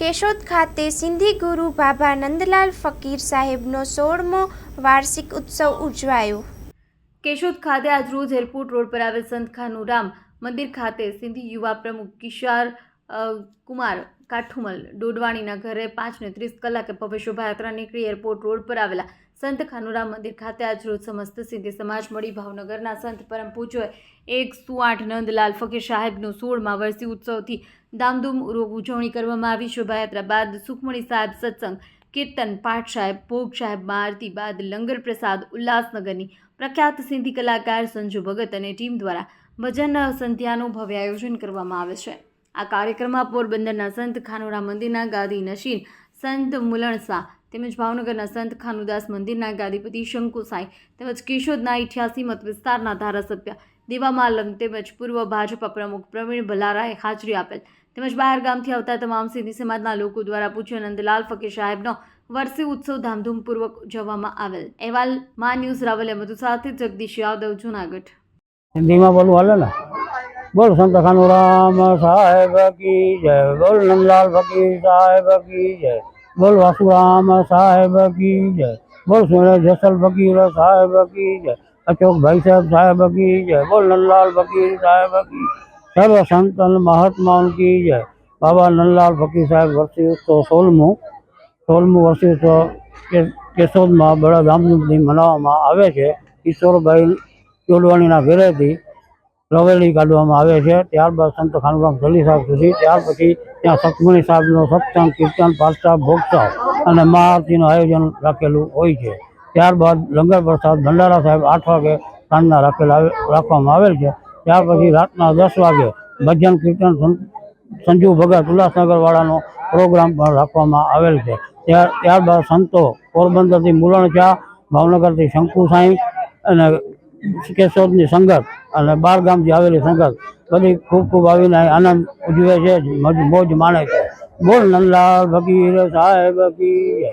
કેશોદ ખાતે સિંધી ગુરુ બાબા નંદલાલ ફકીર સાહેબનો સોળમો વાર્ષિક ઉત્સવ ઉજવાયો. કેશોદ ખાતે આજ રોજ એરપોર્ટ રોડ પર આવેલ સંત ખાનુરામ મંદિર ખાતે સિંધી યુવા પ્રમુખ કિશાર કુમાર કાઠુમલ ડોડવાણીના ઘરે પાંચને ત્રીસ કલાકે ભવ્ય શોભાયાત્રા નીકળી એરપોર્ટ રોડ પર આવેલા સંત ખાનુરામ મંદિર ખાતે આજ રોજ સમસ્ત સિંધી સમાજ મળી ભાવનગરના સંત પરમ પૂજ્ય એકસો આઠ નંદલાલ ફકીર સાહેબનું સોળમાં વર્ષી ઉત્સવથી ધામધૂમપૂર્વક ઉજવણી કરવામાં આવી. શોભાયાત્રા બાદ સુખમણી સાહેબ સત્સંગ કીર્તન પાઠ સાહેબ, ભોગ સાહેબમાં આરતી બાદ લંગર પ્રસાદ, ઉલ્લાસનગરની પ્રખ્યાત સિંધી કલાકાર સંજુ ભગત અને ટીમ દ્વારા ભજન સંધ્યાનું ભવ્ય આયોજન કરવામાં આવે છે. આ કાર્યક્રમમાં પોરબંદરના સંત ખાનુરા મંદિરના ગાદી નશીન, સંત મુલણ શાહ તેમજ ભાવનગરના સંત ખાનુદાસ મંદિરના ગાદીપતિ શંકુ સાંઈ તેમજ કેશોદના ઇઠ્યાસી મત વિસ્તારના ધારાસભ્ય દેવા માલમ તેમજ પૂર્વ ભાજપા પ્રમુખ પ્રવીણ ભલારાએ હાજરી આપેલ. તેમજ બહાર ગામથી આવતા તમામ સિંધી સમાજના લોકો દ્વારા પૂજ્ય નંદલાલ ફકીર સાહેબનો વર્ષી ઉત્સવ ધામધૂમપૂર્વક ઉજવવામાં આવેલ. અહેવાલ, મા ન્યૂઝ, રાવલ અહેમદ સાથે જગદીશ યાદવ, જુનાગઢ. હિન્દીમાં બોલવું હાલે ને? બોલ સંત ખાનુરામ સાહેબ કી જય. બોલ નંદલાલ ફકીર સાહેબ કી જય. બોલ વાસુરામ સાહેબ કી જય. બોલ સુરે જસલ ફકીર સાહેબ કી જય. અશોકભાઈ સાહેબ સાહેબ કી જય. બોલ નંદલાલ ફકીર સાહેબ કી સર્વ સંતન મહાત્મા કી જય. બાબા નંદલાલ ફકીર સાહેબ વર્ષી તો સોળમું સોળમું વર્ષી તો કેશોદમાં ધામધૂમથી મનાવવામાં આવે છે. ઈશ્વરભાઈ ચોડવાણીના ઘરેથી રવેલી કાઢવામાં આવે છે. ત્યારબાદ સંત ખાનરામ જલી સાહેબ સુધી, ત્યાર પછી ત્યાં સતમણી સાહેબનો સત્સંગ, કીર્તન પાઠશાહ ભોગસાવ અને મહાઆરતીનું આયોજન રાખેલું હોય છે. ત્યારબાદ લંગર પ્રસાદ ભંડારા સાહેબ આઠ વાગે સાંજના રાખેલા રાખવામાં આવેલ છે. ત્યાર પછી રાતના દસ વાગે ભજન કીર્તન સંજુ ભગત ઉલ્લાસનગર વાળાનો પ્રોગ્રામ પણ રાખવામાં આવેલ છે. ત્યાર ત્યારબાદ સંતો પોરબંદરથી મુલણ ચા ભાવનગરથી શંકુ સાંઈ અને કેશોદની સંગત અને બાર ગામથી આવેલી સંગત બધી ખૂબ ખૂબ આવીને આનંદ ઉજવે છે, મોજ માણે છે. બોલ નંદલાલ ફકીર સાહેબ કી